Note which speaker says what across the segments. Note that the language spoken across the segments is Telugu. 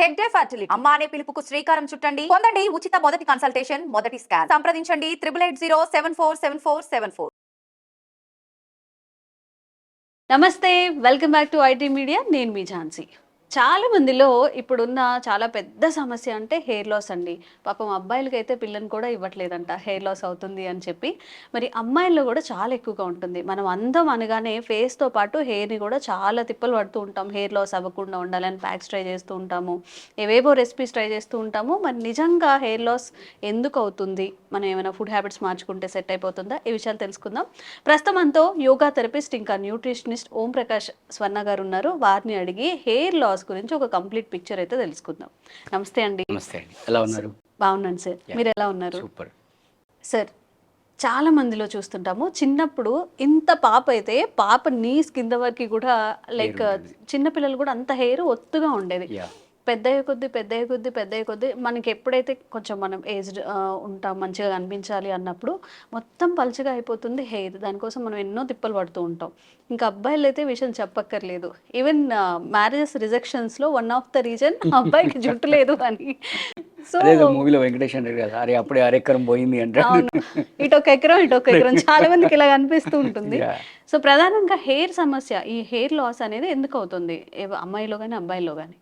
Speaker 1: హెగ్డే ఫర్టిలిటీ అమ్మ అనే పిలుపుకు శ్రీకారం చుట్టండి. పొందండి ఉచిత మొదటి కన్సల్టేషన్ మొదటి స్కాన్ సంప్రదించండి triple eight zero seven four seven four seven four
Speaker 2: నమస్తే welcome back to IT media నేను మీ ఝాన్సీ. చాలా మందిలో ఇప్పుడున్న చాలా పెద్ద సమస్య అంటే హెయిర్ లాస్ అండి. పాపం అబ్బాయిలకైతే పిల్లని కూడా ఇవ్వట్లేదంట హెయిర్ లాస్ అవుతుంది అని చెప్పి. మరి అమ్మాయిల్లో కూడా చాలా ఎక్కువగా ఉంటుంది. మనం అందం అనగానే ఫేస్తో పాటు హెయిర్ని కూడా చాలా తిప్పలు పడుతూ ఉంటాం. హెయిర్ లాస్ అవ్వకుండా ఉండాలని ప్యాక్స్ ట్రై చేస్తూ ఉంటాము. ఏవేవో రెసిపీస్ ట్రై చేస్తూ ఉంటాము. మరి నిజంగా హెయిర్ లాస్ ఎందుకు అవుతుంది? మనం ఏమైనా ఫుడ్ హ్యాబిట్స్ మార్చుకుంటే సెట్ అయిపోతుందా? ఈ విషయాలు తెలుసుకుందాం. ప్రస్తుతం మనతో యోగా థెరపిస్ట్ ఇంకా న్యూట్రిషనిస్ట్ ఓం ప్రకాష్ స్వర్ణ గారు ఉన్నారు. వారిని అడిగి హెయిర్ లాస్ గురించి ఒక కంప్లీట్ పిక్చర్ అయితే తెలుసుకుందాం. నమస్తే అండి.
Speaker 3: నమస్తే అండి. ఎలా ఉన్నారు?
Speaker 2: బాగున్నాను సార్. మీరు ఎలా ఉన్నారు?
Speaker 3: సూపర్.
Speaker 2: సార్ చాలా మందిలో చూస్తుంటాము. చిన్నప్పుడు ఇంత పాప అయితే పాప నీస్ కింద వరకు కూడా లైక్. చిన్నపిల్లలు కూడా అంత హెయిర్ ఒత్తుగా ఉండేది.
Speaker 3: యా
Speaker 2: పెద్ద అయ్యే కొద్దీ పెద్ద అయ్యే కొద్దీ పెద్ద అయ్యే కొద్దీ మనకి ఎప్పుడైతే కొంచెం మనం ఏజ్డ్ ఉంటాం మంచిగా కనిపించాలి అన్నప్పుడు మొత్తం పలుచగా అయిపోతుంది హెయిర్ దానికోసం మనం ఎన్నో తిప్పలు పడుతూ ఉంటాం. ఇంకా అబ్బాయిలు అయితే విషయం చెప్పక్కర్లేదు. ఈవెన్ మ్యారేజెస్ రిజెక్షన్స్లో వన్ ఆఫ్ ద రీజన్ అబ్బాయికి జుట్టు లేదు అని. సో
Speaker 3: అదే మూవీలో వెంకటేష్ అంటారు కదా అరే అప్పుడే అరెక్కరం పోయింది అంటే
Speaker 2: ఇటు ఒక ఎకరం ఇటు ఒక ఎకరం. చాలా మందికి ఇలా అనిపిస్తూ ఉంటుంది. సో ప్రధానంగా హెయిర్ సమస్య. ఈ హెయిర్ లాస్ అనేది ఎందుకు అవుతుంది? అమ్మాయిలో కానీ అబ్బాయిలో కానీ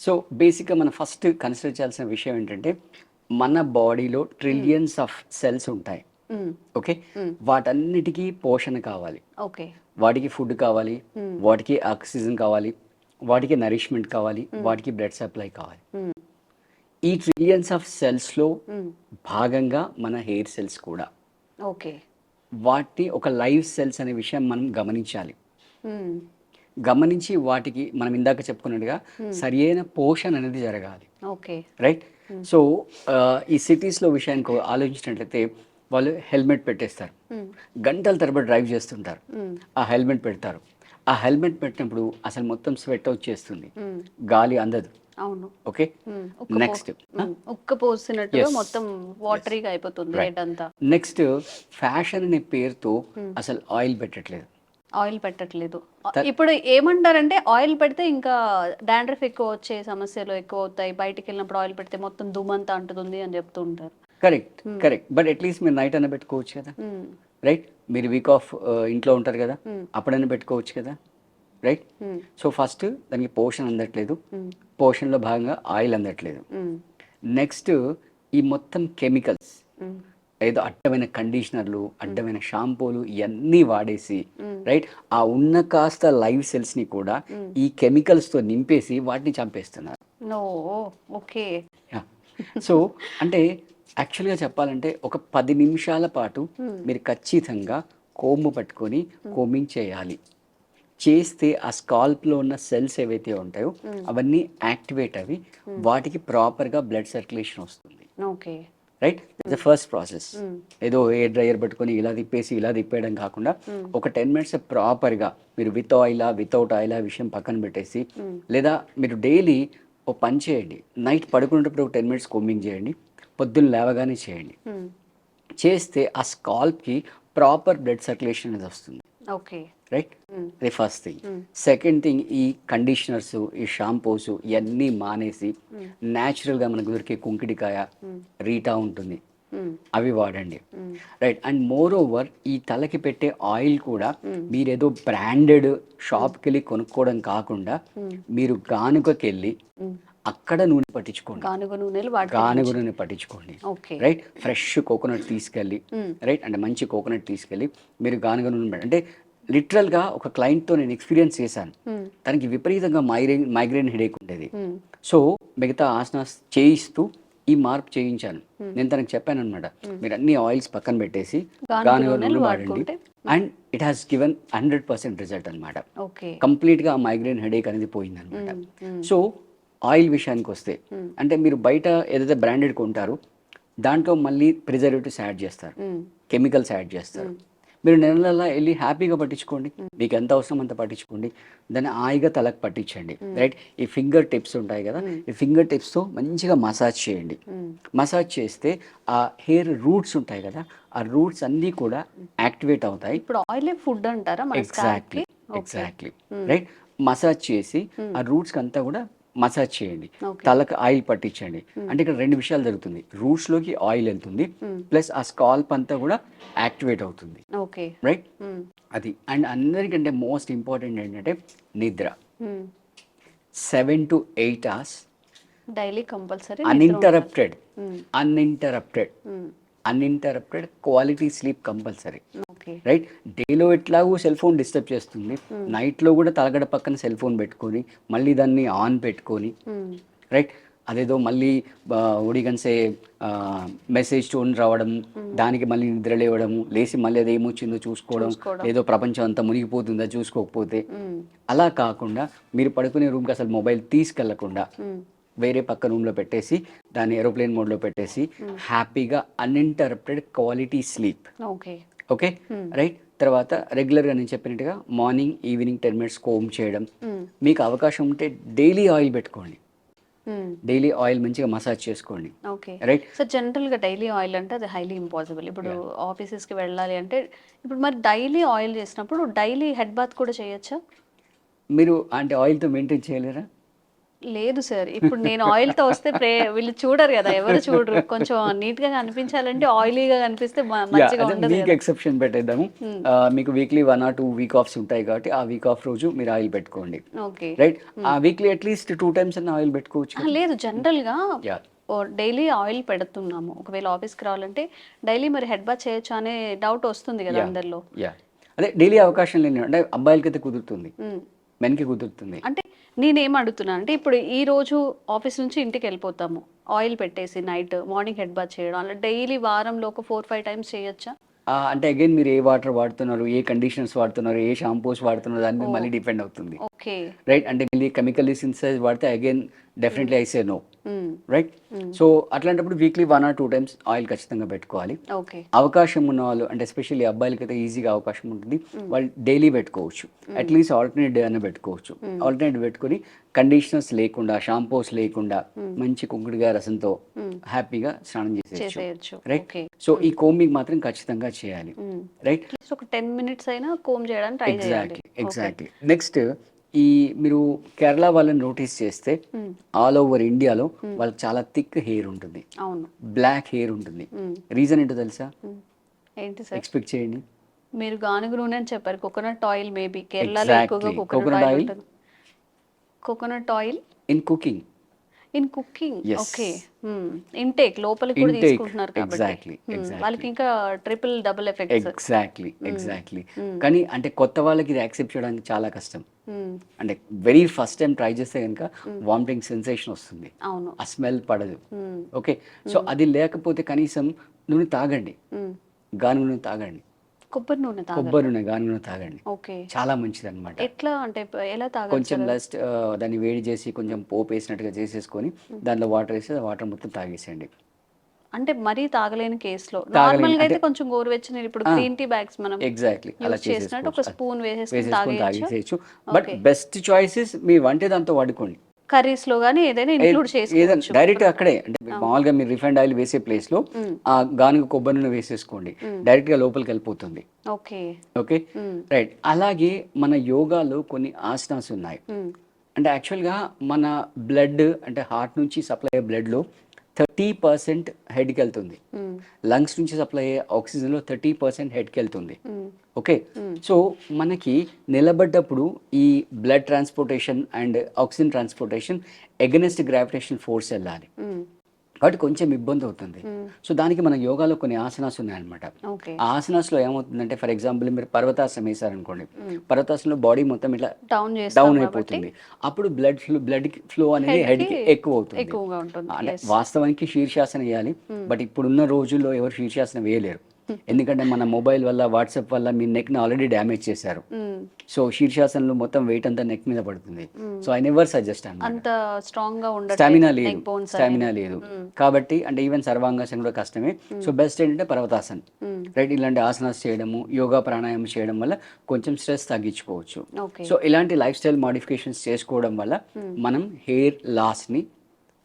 Speaker 3: సో బేసిక్గా మనం ఫస్ట్ కన్సిడర్ చేయాల్సిన విషయం ఏంటంటే మన బాడీలో ట్రిలియన్స్ ఆఫ్ సెల్స్ ఉంటాయి. ఓకే వాటన్నిటికీ పోషణ కావాలి.
Speaker 2: ఓకే
Speaker 3: వాటికి ఫుడ్ కావాలి. వాటికి ఆక్సిజన్ కావాలి. వాటికి నరిష్మెంట్ కావాలి. వాటికి బ్లడ్ సప్లై కావాలి. ఈ ట్రిలియన్స్ ఆఫ్ సెల్స్లో భాగంగా మన హెయిర్ సెల్స్ కూడా.
Speaker 2: ఓకే
Speaker 3: వాటి ఒక లైవ్ సెల్స్ అనే విషయం మనం గమనించాలి. గమనించి వాటికి మనం ఇందాక చెప్పుకున్నట్టుగా సరి అయిన పోషణ అనేది జరగాలి.
Speaker 2: ఓకే.
Speaker 3: రైట్ సో ఈ సిటీస్లో విషయానికి ఆలోచించినట్లయితే వాళ్ళు హెల్మెట్ పెట్టేస్తారు. గంటల తరబడి డ్రైవ్ చేస్తుంటారు. ఆ హెల్మెట్ పెడతారు. ఆ హెల్మెట్ పెట్టినప్పుడు అసలు మొత్తం స్వెట్ వచ్చేస్తుంది గాలి అందదు.
Speaker 2: అవును.
Speaker 3: ఓకే నెక్స్ట్
Speaker 2: ఉక్క పోసినట్టుగా
Speaker 3: Yes.
Speaker 2: మొత్తం వాటరీగా అయిపోతుంది
Speaker 3: నెక్స్ట్ ఫ్యాషన్ అనే పేరుతో అసలు ఆయిల్ పెట్టట్లేదు.
Speaker 2: ఆయిల్ పెట్టట్లేదు. ఇప్పుడు ఏమంటారంటే ఆయిల్ పెడితే ఇంకా డాండ్రఫ్ ఎక్కువ వచ్చే సమస్యలు ఎక్కువ అవుతాయి. బయటికి వెళ్ళినప్పుడు ఆయిల్ పెడితే మొత్తం దుమ్మంతా అంటుతుంది అని చెప్తూ ఉంటారు.
Speaker 3: Correct correct. But at least మీరు నైట్ అన్న పెట్టుకోవచ్చు కదా? రైట్? మీరు వీక్ ఆఫ్ ఇంట్లో ఉంటారు కదా? అప్పుడైనా పెట్టుకోవచ్చు కదా? రైట్? సో ఫస్ట్ దానికి పోషన్ అందట్లేదు. పోషన్లో భాగంగా ఆయిల్ అందట్లేదు. నెక్స్ట్ ఈ మొత్తం కెమికల్స్. ఏదో అడ్డమైన కండిషనర్లు అడ్డమైన షాంపూలు ఇవన్నీ వాడేసి రైట్ ఆ ఉన్న కాస్త లైవ్ సెల్స్ని కూడా ఈ కెమికల్స్తో నింపేసి వాటిని చంపేస్తున్నారు.
Speaker 2: ఓకే.
Speaker 3: సో అంటే యాక్చువల్గా చెప్పాలంటే ఒక పది నిమిషాల పాటు మీరు ఖచ్చితంగా కోము పట్టుకొని కోమింగ్ చేయాలి చేస్తే ఆ స్కాల్ప్లో ఉన్న సెల్స్ ఏవైతే ఉంటాయో అవన్నీ యాక్టివేట్ అవి వాటికి ప్రాపర్గా బ్లడ్ సర్క్యులేషన్ వస్తుంది.
Speaker 2: Okay.
Speaker 3: Right the first process ఏదో హెయిర్ డ్రైయర్ పెట్టుకొని ఇలా తిప్పేసి ఇలా తిప్పేయడం కాకుండా ఒక టెన్ మినిట్స్ ప్రాపర్గా మీరు విత్ ఆయిల్ వితౌట్ ఆయిల్ విషయం పక్కన పెట్టేసి లేదా మీరు డైలీ ఓ పని చేయండి. నైట్ పడుకునేటప్పుడు ఒక టెన్ మినిట్స్ కోమింగ్ చేయండి. పొద్దున్న లేవగానే చేయండి.
Speaker 2: ఉమ్,
Speaker 3: చేస్తే ఆ స్కాల్ప్కి ప్రాపర్ బ్లడ్ సర్క్యులేషన్ అనేది వస్తుంది.
Speaker 2: ఓకే
Speaker 3: రైట్ అది ఫస్ట్ థింగ్ సెకండ్ థింగ్ ఈ కండిషనర్స్ ఈ షాంపూస్ ఇవన్నీ మానేసి న్యాచురల్గా మనకు దొరికే కుంకిడికాయ రీటా ఉంటుంది. అవి వాడండి. రైట్ అండ్ మోర్ ఓవర్ ఈ తలకి పెట్టే ఆయిల్ కూడా మీరేదో బ్రాండెడ్ షాప్కి వెళ్ళి కొనుక్కోవడం కాకుండా మీరు గానుగకి వెళ్ళి అక్కడ నూనె పట్టించుకోండి.
Speaker 2: గానుగ నూనెలు
Speaker 3: గానుగ నూనె పట్టించుకోండి. రైట్ ఫ్రెష్ కోకోనట్ తీసుకెళ్ళి రైట్ అంటే మంచి కోకోనట్ తీసుకెళ్ళి మీరు గానుగ నూనె అంటే లిటరల్గా ఒక క్లయింట్తో నేను ఎక్స్పీరియన్స్ చేశాను.
Speaker 2: Hmm.
Speaker 3: తనకి విపరీతంగా మైగ్రేన్ మైగ్రేన్ హెడేక్ ఉండేది.
Speaker 2: ఉమ్,
Speaker 3: సో మిగతా ఆసనాస్ చేయిస్తూ ఈ మార్పు చేయించాను. నేను తనకి చెప్పాను అనమాట మీరు అన్ని ఆయిల్స్ పక్కన పెట్టేసి
Speaker 2: గానుగ
Speaker 3: గానుగ
Speaker 2: నూనెలు
Speaker 3: నూనె వాడండి. And it has given hundred percent result అనమాట కంప్లీట్గా ఆ మైగ్రేన్ హెడేక్ అనేది పోయింది అనమాట సో ఆయిల్ విషయానికి వస్తే అంటే మీరు బయట ఏదైతే బ్రాండెడ్ కొంటారో దాంట్లో మళ్ళీ ప్రిజర్వేటివ్స్ యాడ్ చేస్తారు. కెమికల్స్ యాడ్ చేస్తారు. మీరు నెలల వెళ్ళి హ్యాపీగా పట్టించుకోండి. మీకు ఎంత అవసరం అంత పట్టించుకోండి. దాన్ని హాయిగా తలకు పట్టించండి. రైట్? ఈ ఫింగర్ టిప్స్ ఉంటాయి కదా. ఈ ఫింగర్ టిప్స్తో మంచిగా మసాజ్ చేయండి. మసాజ్ చేస్తే ఆ హెయిర్ రూట్స్ ఉంటాయి కదా. ఆ రూట్స్ అన్నీ కూడా యాక్టివేట్ అవుతాయి.
Speaker 2: ఇప్పుడు ఆయిల్ ఫుడ్ అంటారా?
Speaker 3: ఎగ్జాక్ట్లీ. ఎగ్జాక్ట్లీ. రైట్? మసాజ్ చేసి ఆ రూట్స్కి అంతా కూడా మసాజ్ చేయండి. తలకు ఆయిల్ పట్టించండి. అంటే ఇక్కడ రెండు విషయాలు జరుగుతుంది. రూట్స్లోకి ఆయిల్ వెళ్తుంది. ప్లస్ ఆ స్కాల్ప్ అంతా కూడా యాక్టివేట్ అవుతుంది.
Speaker 2: ఓకే.
Speaker 3: రైట్? అది. అండ్ అందరికంటే మోస్ట్ ఇంపార్టెంట్ ఏంటంటే నిద్ర. Seven to eight hours
Speaker 2: daily compulsory
Speaker 3: uninterrupted uninterrupted uninterrupted quality sleep compulsory right డేలో ఎట్లాగో సెల్ ఫోన్ డిస్టర్బ్ చేస్తుంది. నైట్లో కూడా తలగడ పక్కన సెల్ ఫోన్ పెట్టుకొని మళ్ళీ దాన్ని ఆన్ పెట్టుకొని రైట్ అదేదో మళ్ళీ ఒడిగన్సే మెసేజ్ టోన్ రావడం దానికి మళ్ళీ నిద్ర లేవడం లేచి మళ్ళీ అది ఏమొచ్చిందో చూసుకోవడం ఏదో ప్రపంచం అంతా మునిగిపోతుందా చూసుకోకపోతే. అలా కాకుండా మీరు పడుకునే రూమ్కి అసలు మొబైల్ తీసుకెళ్ళకుండా వేరే పక్క రూమ్లో పెట్టేసి దాన్ని ఏరోప్లేన్ మోడ్లో పెట్టేసి హ్యాపీగా uninterrupted quality sleep
Speaker 2: okay.
Speaker 3: Okay? Right? తర్వాత రెగ్యులర్గా నేను చెప్పినట్టుగా morning evening ten minutes comb చేయడం. మీకు అవకాశం ఉంటే డైలీ ఆయిల్ పెట్టుకోండి. డైలీ ఆయిల్ మంచిగా మసాజ్ చేసుకోండి.
Speaker 2: ఓకే.
Speaker 3: రైట్?
Speaker 2: సో జనరల్గా డైలీ ఆయిల్ అంటే అది హైలీ ఇంపాసిబుల్. ఇప్పుడు ఆఫీసెస్కి వెళ్ళాలి అంటే ఇప్పుడు మరి డైలీ ఆయిల్ చేసినప్పుడు డైలీ హెడ్ బాత్ కూడా చేయొచ్చా?
Speaker 3: మీరు అంటే ఆయిల్తో మెయింటైన్ చేయలేరా?
Speaker 2: లేదు సార్. ఇప్పుడు నేను ఆయిల్తో వస్తే ప్రే వీళ్ళు చూడరు కదా ఎవరు చూడరు. కొంచెం నీట్గా కనిపించాలంటే ఆయిలీగా కనిపిస్తే మంచిగా ఉండదు
Speaker 3: మీకు ఎక్సెప్షన్ పెట్టేద్దాము. మీకు weekly one or two week offs ఉంటాయి కాబట్టి ఆ వీక్ ఆఫ్ రోజు మీరు ఆయిల్ పెట్టుకోండి.
Speaker 2: ఓకే.
Speaker 3: రైట్ ఆ weekly at least two times అన్న ఆయిల్ పెట్టుకోవచ్చు
Speaker 2: లేదు జనరల్గా
Speaker 3: Yeah.
Speaker 2: డైలీ ఆయిల్ పెడుతున్నాము. ఒకవేళ ఆఫీస్కి రావాలంటే డైలీ మరి హెడ్ బాత్ చేయొచ్చు అనే డౌట్ వస్తుంది కదా అందరిలో.
Speaker 3: యా అదే డైలీ అవకాశం లేని అంటే అబ్బాయిలకైతే కుదురుతుంది. మెన్కి కుదురుతుంది.
Speaker 2: అంటే నేనేం అడుగుతున్నా అంటే ఇప్పుడు ఈ రోజు ఆఫీస్ నుంచి ఇంటికి వెళ్ళిపోతాము. ఆయిల్ పెట్టేసి నైట్ మార్నింగ్ హెడ్ బాత్ చేయడం అలా డైలీ వారంలో ఒక ఫోర్ ఫైవ్ టైమ్స్ చేయొచ్చా?
Speaker 3: అంటే అగైన్ మీరు ఏ వాటర్ వాడుతున్నారు ఏ కండిషన్స్ వాడుతున్నారు ఏ షాంపూస్ వాడుతున్నారు దాని మీద మళ్ళీ డిపెండ్ అవుతుంది. రైట్ అంటే మళ్ళీ కెమికల్లీ సింథసైజ్ వాడితే again definitely I say no right so అట్లాంటప్పుడు weekly one or two times oil ఖచ్చితంగా పెట్టుకోవాలి. అవకాశం ఉన్న వాళ్ళు అంటే ఎస్పెషల్లీ అబ్బాయిలకి అయితే ఈజీగా అవకాశం ఉంటుంది. వాళ్ళు డైలీ పెట్టుకోవచ్చు. అట్లీస్ట్ ఆల్టర్నేట్ డే అన్న పెట్టుకోవచ్చు. ఆల్టర్నేట్ పెట్టుకొని కండిషనర్స్ లేకుండా షాంపూస్ లేకుండా మంచి కుంకుడుగా రసంతో హ్యాపీగా స్నానం చేసేయచ్చు. రైట్ సో ఈ కోమింగ్ మాత్రం ఖచ్చితంగా చేయాలి. రైట్
Speaker 2: ఒక టెన్ మినిట్స్ అయినా కోమ్ చేయడానికి
Speaker 3: ఎగ్జాక్ట్లీ ఎగ్జాక్ట్లీ నెక్స్ట్ ఈ మీరు కేరళ వాళ్ళని నోటీస్ చేస్తే ఆల్ ఓవర్ ఇండియాలో వాళ్ళకి చాలా థిక్ హెయిర్ ఉంటుంది.
Speaker 2: అవును.
Speaker 3: బ్లాక్ హెయిర్ ఉంటుంది. రీజన్ ఏంటో తెలుసా.
Speaker 2: ఏంటి సార్?
Speaker 3: ఎక్స్పెక్ట్ చేయండి.
Speaker 2: మీరు గానుగ నూనె అని చెప్పారు. కోకోనట్ ఆయిల్ మేబీ కేరళలో. ఎక్కువగా coconut oil coconut oil
Speaker 3: in cooking
Speaker 2: in cooking. Okay intake లోపలికి కూడా. తీసుకుంటున్నారు కాబట్టి. Hmm. వాళ్ళకి ఇంకా triple double effects
Speaker 3: exactly exactly కానీ అంటే కొత్త వాళ్ళకి ఇది యాక్సెప్ట్ చేయడానికి చాలా కష్టం. అంటే వెరీ ఫస్ట్ టైం ట్రై చేస్తే కనుక వామిటింగ్ సెన్సేషన్ వస్తుంది.
Speaker 2: అవును.
Speaker 3: ఆ స్మెల్ పడదు.
Speaker 2: Hmm.
Speaker 3: ఓకే సో అది లేకపోతే కనీసం నూనె తాగండి.
Speaker 2: Hmm.
Speaker 3: గాను నూనె తాగండి.
Speaker 2: కొబ్బరి నూనె తాగ
Speaker 3: కొబ్బరి నూనె గాను నూనె తాగండి.
Speaker 2: ఓకే
Speaker 3: చాలా మంచిది అనమాట
Speaker 2: ఎట్లా అంటే ఎలా తాగాలి
Speaker 3: కొంచెం లస్ట్ దాన్ని వేడి చేసి కొంచెం పోపు వేసినట్టుగా చేసేసుకొని దాంట్లో వాటర్ వేసి వాటర్ మొత్తం తాగేసేయండి.
Speaker 2: అంటే మరీ తాగలేని కేసులో. నార్మల్గా అయితే కొంచెం గోరువెచ్చని ఇప్పుడు గ్రీన్ టీ బ్యాగ్స్ మనం
Speaker 3: ఎగ్జాక్ట్లీ అలా
Speaker 2: చేసినట్టు ఒక. స్పూన్ వేసేసుకొని తాగేయచ్చు.
Speaker 3: బట్ బెస్ట్ చాయిసెస్ మీ వంటే దాంతో వాడుకోండి.
Speaker 2: కర్రీస్లో గానీ ఏదైనా ఇంక్లూడ్ చేసుకోవచ్చు.
Speaker 3: డైరెక్ట్ అక్కడే. అంటే మామూలుగా మీరు రిఫైండ్ ఆయిల్ వేసే ప్లేస్లో ఆ గానుగ కొబ్బరి నూనె వేసేసుకోండి. డైరెక్ట్గా లోపలికి వెళ్ళిపోతుంది.
Speaker 2: ఓకే.
Speaker 3: ఓకే? రైట్ అలాగే మన యోగాలో కొన్ని ఆసనాస్ ఉన్నాయి. అంటే యాక్చువల్గా మన బ్లడ్ అంటే హార్ట్ నుంచి సప్లై అయ్యే బ్లడ్లో థర్టీ పర్సెంట్ హెడ్కి వెళ్తుంది లంగ్స్ నుంచి సప్లై అయ్యే ఆక్సిజన్లో థర్టీ పర్సెంట్ హెడ్కి వెళ్తుంది ఓకే? సో మనకి నిలబడ్డప్పుడు ఈ blood transportation and oxygen transportation against gravitation force వెళ్ళాలి. కాబట్టి కొంచెం ఇబ్బంది అవుతుంది. సో దానికి మన యోగాలో కొన్ని ఆసనాస్ ఉన్నాయన్నమాట. ఆ ఆసనాస్లో ఏమవుతుందంటే ఫర్ ఎగ్జాంపుల్ మీరు పర్వతాసనం వేశారనుకోండి పర్వతాసనంలో బాడీ మొత్తం ఇట్లా
Speaker 2: డౌన్
Speaker 3: డౌన్ అయిపోతుంది. అప్పుడు బ్లడ్ ఫ్లో బ్లడ్ ఫ్లో అనేది హెడ్ ఎక్కువ అవుతుంది అంటే వాస్తవానికి శీర్షాసనం వేయాలి బట్ ఇప్పుడున్న రోజుల్లో ఎవరు శీర్షాసనం వేయలేరు. ఎందుకంటే మన మొబైల్ వల్ల వాట్సాప్ వల్ల మీ నెక్ని ఆల్రెడీ డ్యామేజ్ చేశారు. సో శీర్షాసనంలో మొత్తం వెయిట్ అంతా నెక్ మీద పడుతుంది. సో ఐ నెవర్ సజెస్ట్
Speaker 2: అంత స్ట్రాంగ్గా
Speaker 3: స్టామినా లేదు. స్టామినా లేదు. కాబట్టి అంటే ఈవెన్ సర్వాంగాసనం కూడా కష్టమే. సో బెస్ట్ ఏంటంటే పర్వతాసన్. రైట్ ఇలాంటి ఆసనాస్ చేయడము యోగా ప్రాణాయామం చేయడం వల్ల కొంచెం స్ట్రెస్ తగ్గించుకోవచ్చు. సో ఇలాంటి లైఫ్ స్టైల్ మాడిఫికేషన్స్ చేసుకోవడం వల్ల మనం హెయిర్ లాస్ని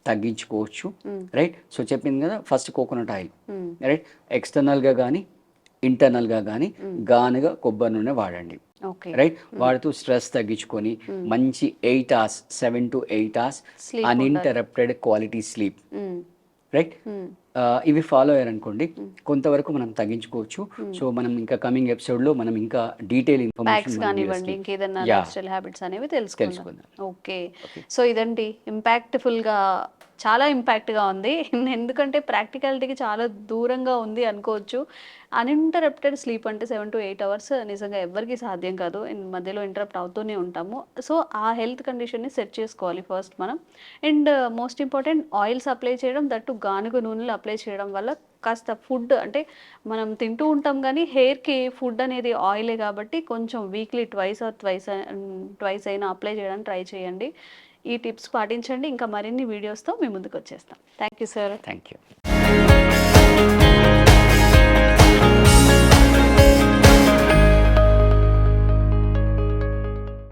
Speaker 3: తగ్గించుకోవచ్చు రైట్ సో చెప్పింది కదా ఫస్ట్ కోకోనట్ ఆయిల్ రైట్ ఎక్స్టర్నల్గా కానీ ఇంటర్నల్గా కానీ గానుగా కొబ్బరి నూనె వాడండి రైట్ వాడుతూ స్ట్రెస్ తగ్గించుకొని మంచి eight hours seven to eight hours uninterrupted quality sleep. Right. ఇవి ఫాలో అయ్యారనుకోండి కొంతవరకు మనం తగ్గించుకోవచ్చు. సో మనం ఇంకా కమింగ్ ఎపిసోడ్లో మనం ఇంకా డీటెయిల్
Speaker 2: కానివ్వండి
Speaker 3: ఇన్ఫర్మేషన్
Speaker 2: ఇంకేదన్నా హ్యాబిట్స్ అనేవి తెలుసుకుందాం. ఓకే సో ఇదండి impactful గా చాలా ఇంపాక్ట్గా ఉంది. ఎందుకంటే ప్రాక్టికాలిటీకి చాలా దూరంగా ఉంది అనుకోవచ్చు. అన్ఇంటరప్టెడ్ స్లీప్ అంటే సెవెన్ టు ఎయిట్ అవర్స్ నిజంగా ఎవరికి సాధ్యం కాదు. మధ్యలో ఇంటరప్ట్ అవుతూనే ఉంటాము. సో ఆ హెల్త్ కండిషన్ని సెట్ చేసుకోవాలి ఫస్ట్ మనం. And most important oils apply చేయడం దట్టు గానుగ నూనెలు అప్లై చేయడం వల్ల కాస్త ఫుడ్ అంటే మనం తింటూ ఉంటాం కానీ హెయిర్కి ఫుడ్ అనేది ఆయిలే కాబట్టి కొంచెం weekly twice or twice twice అయినా అప్లై చేయడానికి ట్రై చేయండి. ఈ టిప్స్ పాటించండి. ఇంకా మరిన్ని వీడియోస్తో మీ ముందుకు వచ్చేస్తాం. Thank you sir.
Speaker 3: Thank you.